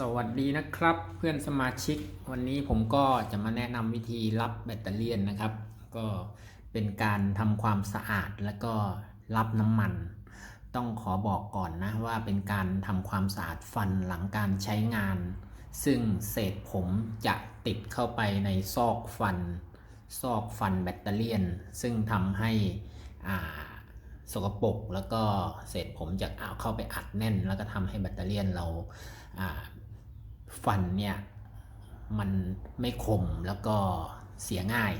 สวัสดีนะครับเพื่อนสมาชิกวันนี้ผมก็จะมาแนะนำวิธีรับแบตเตอรี่นะครับ ก็เป็นการทำความสะอาดแล้วก็รับน้ำมัน ต้องขอบอกก่อนนะว่าเป็นการทำความสะอาดฟันหลังการใช้งาน ซึ่งเศษผมจะติดเข้าไปในซอกฟัน ซอกฟันแบตเตอรี่ซึ่งทำให้อ่าสกปรกแล้วก็เศษผมจะเอาเข้าไปอัดแน่น แล้วก็ทำให้แบตเตอรี่เรา ฟันเนี่ยมันไม่คมแล้วก็เสียง่าย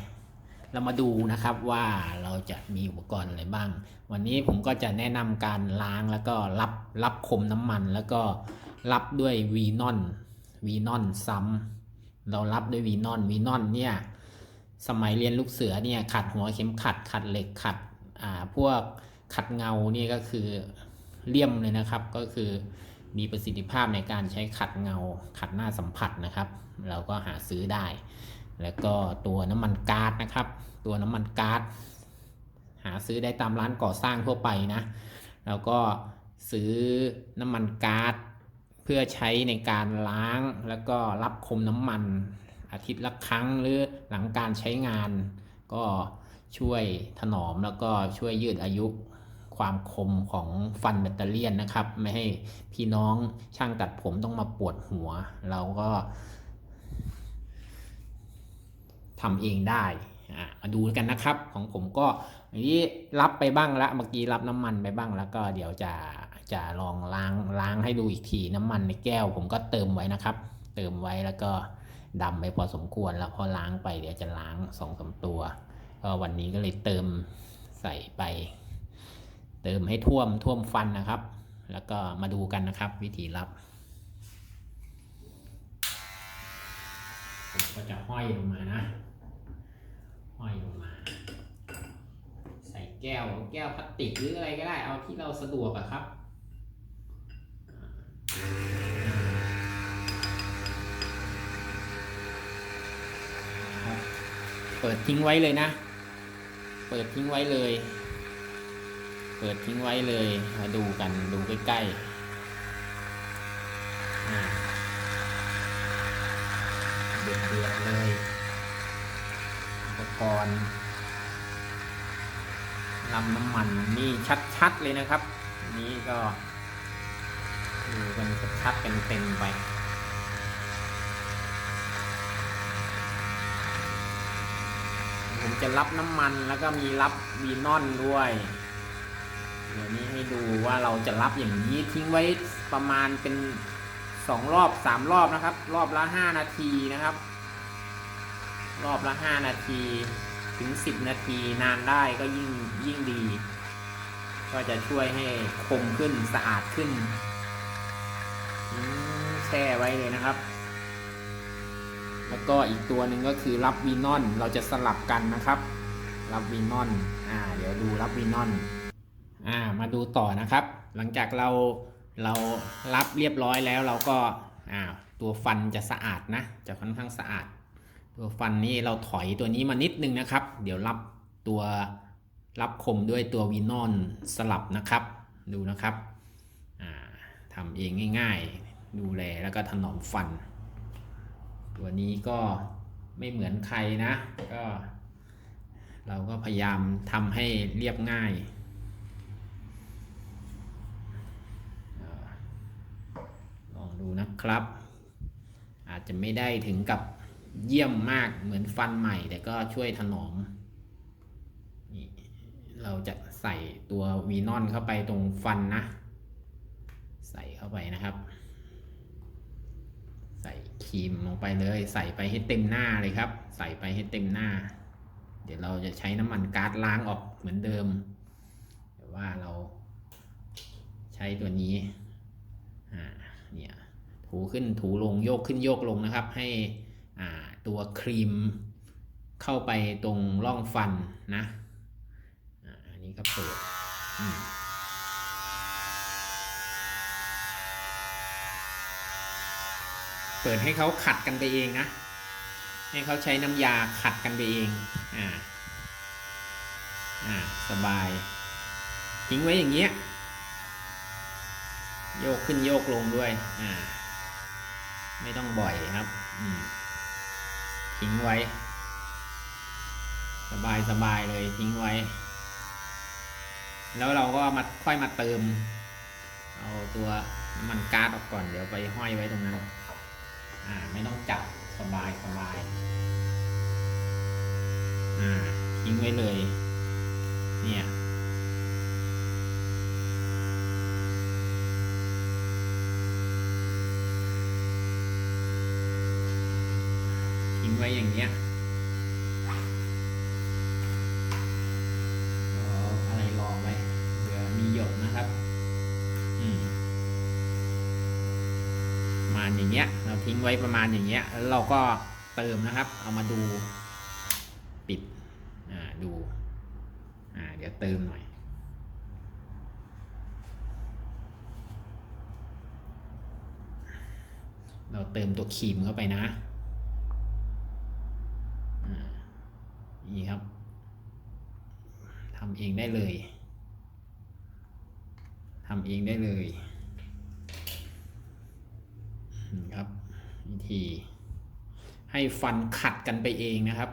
เรามาดูนะครับว่าเราจะมีอุปกรณ์อะไรบ้าง วันนี้ผมก็จะแนะนำการล้างแล้วก็รับรับคมน้ำมัน แล้วก็รับด้วยวีนอนวีนอนซ้ำเรารับด้วยวีนอนวีนอนเนี่ยสมัยเรียนลูกเสือเนี่ยขัดหัวเข็มขัดขัดเหล็กขัดอ่าพวกขัดเงานี่ก็คือเลี่ยมเลยนะครับก็คือ มีประสิทธิภาพในการใช้ขัดเงาขัดหน้าสัมผัสนะครับ เราก็หาซื้อได้ แล้วก็ตัวน้ำมันก๊าซนะครับ ตัวน้ำมันก๊าซหาซื้อได้ตามร้านก่อสร้างทั่วไปนะ แล้วก็ซื้อน้ำมันก๊าซเพื่อใช้ในการล้างแล้วก็รับคมน้ำมันอาทิตย์ละครั้งหรือหลังการใช้งาน ก็ช่วยถนอมแล้วก็ช่วยยืดอายุ ความคมของฟันแบตเตอรี่นนะครับ ไม่ให้พี่น้องช่างตัดผมต้องมาปวดหัว เราก็ทำเองได้อะมาดูกันนะครับของผมก็อันนี้รับไปบ้างละเมื่อกี้รับน้ำมันไปบ้างแล้วก็เดี๋ยวจะจะลองล้างล้างให้ดูอีกทีน้ำมันในแก้ว ผมก็เติมไว้นะครับ เติมไว้แล้วก็ดำไปพอสมควรแล้วพอล้างไปเดี๋ยวจะล้างสองสาตัวก็วันนี้ก็เลยเติมใส่ไป เติมให้ท่วมท่วมฟันนะครับ แล้วก็มาดูกันนะครับ วิธีรับก็จะห้อยลงมานะ ห้อยลงมา ใส่แก้วแก้วพลาสติกหรืออะไรก็ได้ เอาที่เราสะดวกอะครับครับเปิดทิ้งไว้เลยนะ เปิดทิ้งไว้เลย ปิดทิ้งไว้เลย มาดูกันดูใกล้ๆอ่าเดือดเดือดๆเลยอุปกรณ์ลำน้ำมันนี่ชัดๆเลยนะครับอันนี้ก็ดูกันชัดๆกันเต็มๆไปผมจะรับน้ำมันแล้วก็มีรับวีนอนด้วย เดี๋ยวนี้ให้ดูว่าเราจะรับอย่างนี้ทิ้งไว้ประมาณเป็นสองรอบสามรอบนะครับ รอบละห้านาทีนะครับ รอบละห้านาทีถึงสิบนาทีนานได้ก็ยิ่งยิ่งดี ก็จะช่วยให้คมขึ้นสะอาดขึ้นแช่ไว้เลยนะครับ แล้วก็อีกตัวหนึ่งก็คือรับวีนอนเราจะสลับกันนะครับ รับวีนอนอ่าเดี๋ยวดูรับวีนอน อ่ามาดูต่อนะครับ หลังจากเราเรารับเรียบร้อยแล้วเราก็อ่าตัวฟันจะสะอาดนะ จะค่อนข้างสะอาด ตัวฟันนี้เราถอยตัวนี้มานิดนึงนะครับ เดี๋ยวรับตัวรับคมด้วยตัววีนอนสลับนะครับ ดูนะครับอ่าทำเองง่ายๆ ดูแลแล้วก็ถนอมฟัน ตัวนี้ก็ไม่เหมือนใครนะ ก็ เราก็พยายามทำให้เรียบง่ายเอ่อลองดู นะครับ อาจจะไม่ได้ถึงกับเยี่ยมมากเหมือนฟันใหม่ แต่ก็ช่วยถนอมนี่เราจะใส่ตัววีนอนเข้าไปตรงฟันนะ ใส่เข้าไปนะครับ ใส่ครีมลงไปเลย ใส่ไปให้เต็มหน้าเลยครับ ใส่ไปให้เต็มหน้า เดี๋ยวเราจะใช้น้ำมันก๊าซล้างออกเหมือนเดิม แต่ว่าเราใช้ตัวนี้อ่าเนี่ย ถูขึ้นถูลงโยกขึ้นโยกลงนะครับ ให้ตัวครีมเข้าไปตรงร่องฟันนะอันนี้ก็เปิดเปิดให้เขาขัดกันไปเองนะ ให้เขาใช้น้ำยาขัดกันไปเอง อ่า อ่า สบาย ทิ้งไว้อย่างเงี้ย โยกขึ้นโยกลงด้วย อ่า ไม่ต้องบ่อยครับอืมทิ้งไว้ สบายสบายเลยทิ้งไว้ แล้วเราก็มาค่อยมาเติม เอาตัวน้ำมันก๊าซออกก่อนเดี๋ยวไปห้อยไว้ตรงนั้นอ่า ไม่ต้องจับสบายสบายอ่าทิ้งไว้เลย เนี่ย ทิ้งไว้อย่างเงี้ยอาอะไรรองไว้เผื่อมีหยดนะครับ อืมมาณอย่างเงี้ย เราทิ้งไว้ประมาณอย่างเงี้ย แล้วเราก็เติมนะครับ เอามาดูปิด อ่า ดู อ่า เดี๋ยวเติมหน่อยเราเติมตัวครีมเข้าไปนะ อ่า นี่ครับทำเองได้เลยทำเองได้เลยนะครับวิธี ให้ฟันขัดกันไปเองนะครับ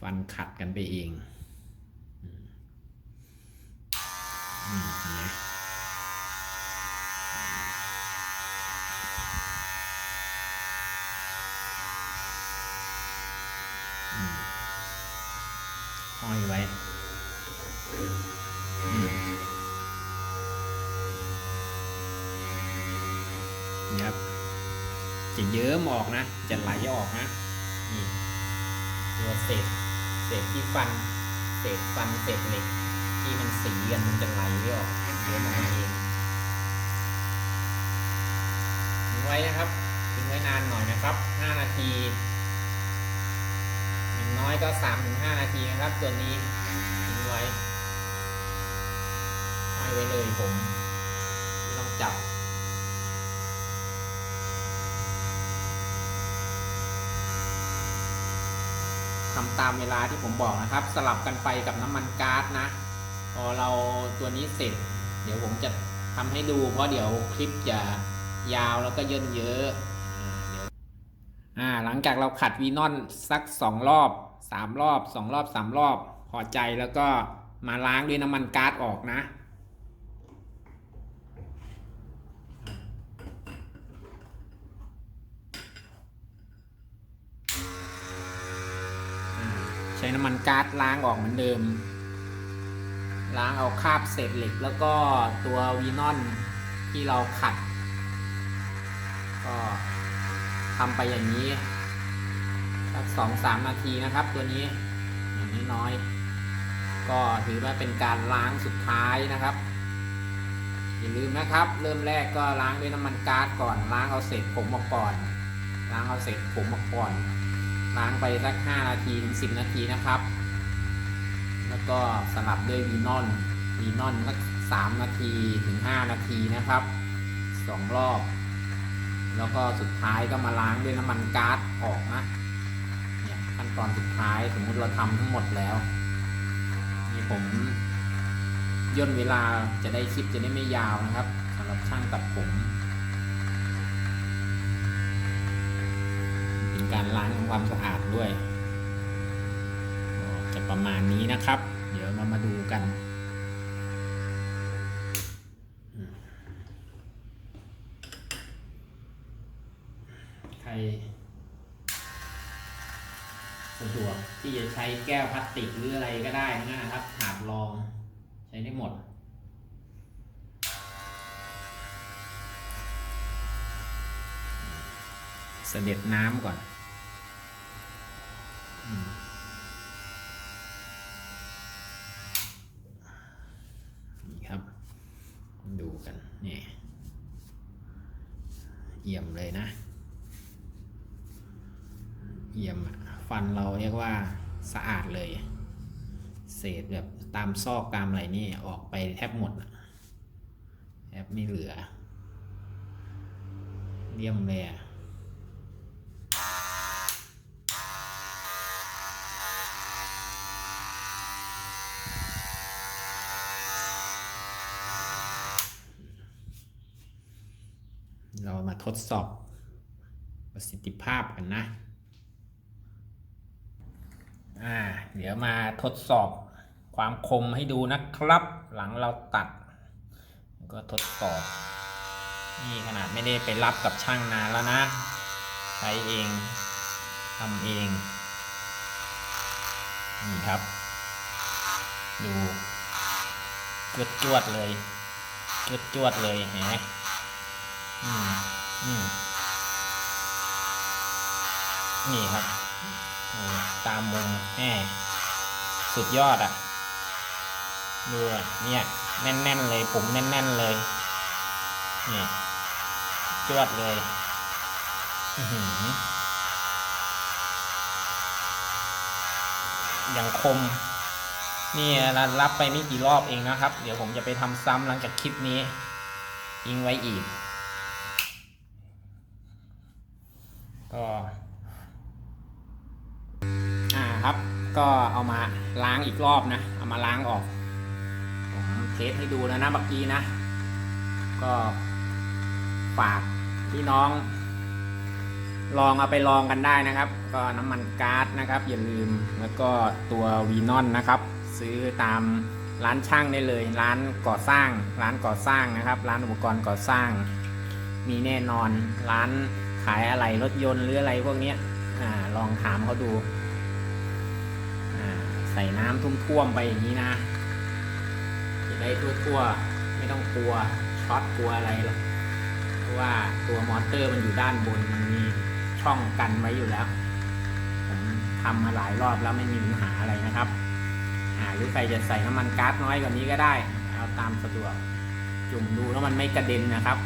ฟันขัดกันไปเอง อืมอืมเห็นไหมอืมห้อยไว้ ครับ จะเยิ้มออกนะ จะไหลออกนะ นี่ตัวเศษ เศษที่ฟัน เศษฟัน เศษเหล็ก ที่มันสีกันมันจะไหลออกเยิ้มออกมาเองทิ้งไว้นะครับทิ้งไว้นานหน่อยนะครับ 5 นาทีอย่างน้อยก็3-5นาทีนะครับ ตัวนี้ทิ้งไว้ ไว้เลยผมไม่ต้องจับทำตามเวลาที่ผมบอกนะครับ สลับกันไปกับน้ำมันก๊าซนะ พอเราตัวนี้เสร็จ เดี๋ยวผมจะทำให้ดู เพราะเดี๋ยวคลิปจะยาวแล้วก็เยินเยอะอ่าหลังจากเราขัดวีนอนสักสองรอบสามรอบสองรอบสามรอบ พอใจแล้วก็มาล้างด้วยน้ำมันก๊าซออกนะ ใช้น้ำมันก๊าซล้างออกเหมือนเดิม ล้างเอาคราบเศษเหล็ก แล้วก็ตัววีนอนที่เราขัด ก็ทำไปอย่างนี้สักสองสามนาทีนะครับ ตัวนี้อย่างนี้น้อยๆก็ถือว่าเป็นการล้างสุดท้ายนะครับอย่าลืมนะครับ เริ่มแรกก็ล้างด้วยน้ำมันก๊าซก่อนล้างเอาเศษผมออกก่อนล้างเอาเศษผมออกก่อน ล้างไปสัก 5 นาทีถึง10 นาทีนะครับ แล้วก็สลับด้วยวีนอนวีนอนสัก 3 นาทีถึง 5 นาทีนะครับ 2 รอบ แล้วก็สุดท้ายก็มาล้างด้วยน้ำมันก๊าซออกนะเนี่ยขั้นตอนสุดท้ายสมมุติเราทำทั้งหมดแล้วนี่ผมย่นเวลาจะได้คลิปจะได้ไม่ยาวนะครับสำหรับช่างตัดผม เป็น การล้างทำความสะอาดด้วยจะประมาณนี้นะครับ เดี๋ยวเรามาดูกันใครสะดวกที่จะใช้แก้วพลาสติกหรืออะไรก็ได้นะครับถาดรองใช้ได้หมดเสด็จน้ำก่อน นี่ครับ ดูกัน นี่เยี่ยมเลยนะ เยี่ยมฟันเราเรียกว่าสะอาดเลย เศษแบบตามซอกตามอะไรนี่ออกไปแทบหมดแทบไม่เหลือ เยี่ยมเลยอะ เรามาทดสอบประสิทธิภาพกันนะ อ่า เดี๋ยวมาทดสอบความคมให้ดูนะครับ หลังเราตัด ก็ทดสอบ นี่ขนาดไม่ได้ไปรับกับช่างนานแล้วนะ ใช้เองทำเอง นี่ครับ ดูจวดจวดๆเลยจวดจวดๆเลยเห็นไหม อืมอืมนี่ครับตามมุมแหมสุดยอดอะดูเนี่ย แน่น ๆ เลยผมแน่น ๆ เลยนี่จวดเลยอย่างคม นี่รับไปไม่กี่รอบเองนะครับ เดี๋ยวผมจะไปทำซ้ำหลังจากคลิปนี้ ยิงไว้อีก อ่าครับ ก็เอามาล้างอีกรอบนะ เอามาล้างออกผมเทสให้ดูแล้วนะเมื่อกี้นะ ก็ฝากพี่น้อง ลองเอาไปลองกันได้นะครับ ก็น้ำมันก๊าซนะครับ อย่าลืมแล้วก็ตัววีนอนนะครับ ซื้อตามร้านช่างได้เลย ร้านก่อสร้าง ร้านก่อสร้างนะครับ ร้านอุปกรณ์ก่อสร้าง มีแน่นอน ร้านขายอะไรรถยนต์หรืออะไรพวกนี้อ่าลองถามเขาดู ส่น้ำท่วมๆไปอย่างนี้นะจะได้ทั่วๆไม่ต้องกลัวช็อตกลัวอะไรหรอกเพราะว่าตัวมอเตอร์มันอยู่ด้านบนมันมีช่องกันไว้อยู่แล้ว ผมทำมาหลายรอบแล้วไม่มีปัญหาอะไรนะครับอ่าหรือใครจะใส่น้ำมันก๊าซน้อยกว่านี้ก็ได้ เอาตามสะดวก จุ่มดูแล้วมันไม่กระเด็นนะครับ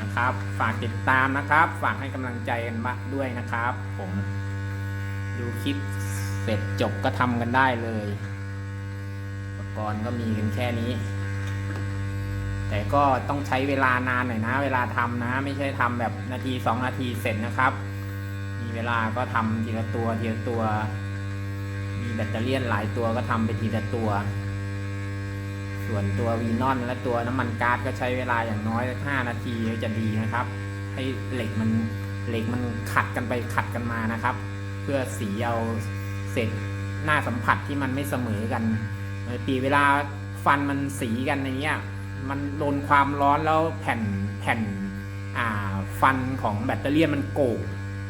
นะครับ ฝากติดตามนะครับ ฝากให้กำลังใจกันมาด้วยนะครับ ผมดูคลิป เสร็จจบก็ทำกันได้เลย อุปกรณ์ก็มีกันแค่นี้ แต่ก็ต้องใช้เวลานานหน่อยนะ เวลาทำนะ ไม่ใช่ทำแบบนาทีสองนาทีเสร็จนะครับ มีเวลาก็ทำทีละตัวทีละตัว มีแบตเตอรี่ยนหลายตัวก็ทำไปทีละตัว ส่วนตัววีนอนและตัวน้ำมันก๊าซก็ใช้เวลาอย่างน้อย5นาทีจะดีนะครับ ให้เหล็กมันเหล็กมันขัดกันไปขัดกันมานะครับ เพื่อสีเอา เศษหน้าสัมผัสที่มันไม่เสมอกันปีเวลาฟันมันสีกันอย่างเงี้ยมันโดนความร้อนแล้วแผ่นแผ่นอ่าฟันของแบตเตอรี่มันโก่ง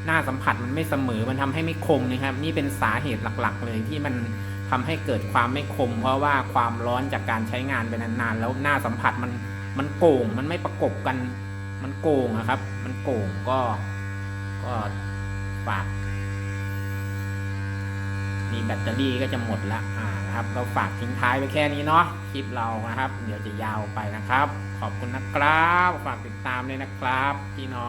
หน้าสัมผัสมันไม่เสมอมันทำให้ไม่คมนะครับ นี่เป็นสาเหตุหลักๆ เลยที่มันทำให้เกิดความไม่คม เพราะว่าความร้อนจากการใช้งานไปนานๆแล้วหน้าสัมผัสมันมันโก่งมันไม่ประกบกันมันโก่งอะครับ มันโก่งก็ก็ฝาก มีแบตเตอรี่ก็จะหมดละอ่านะครับ เราฝากทิ้งท้ายไว้แค่นี้เนาะคลิปเรานะครับ เดี๋ยวจะยาวไปนะครับ ขอบคุณนะครับ ฝากติดตามเลยนะครับ พี่น้อง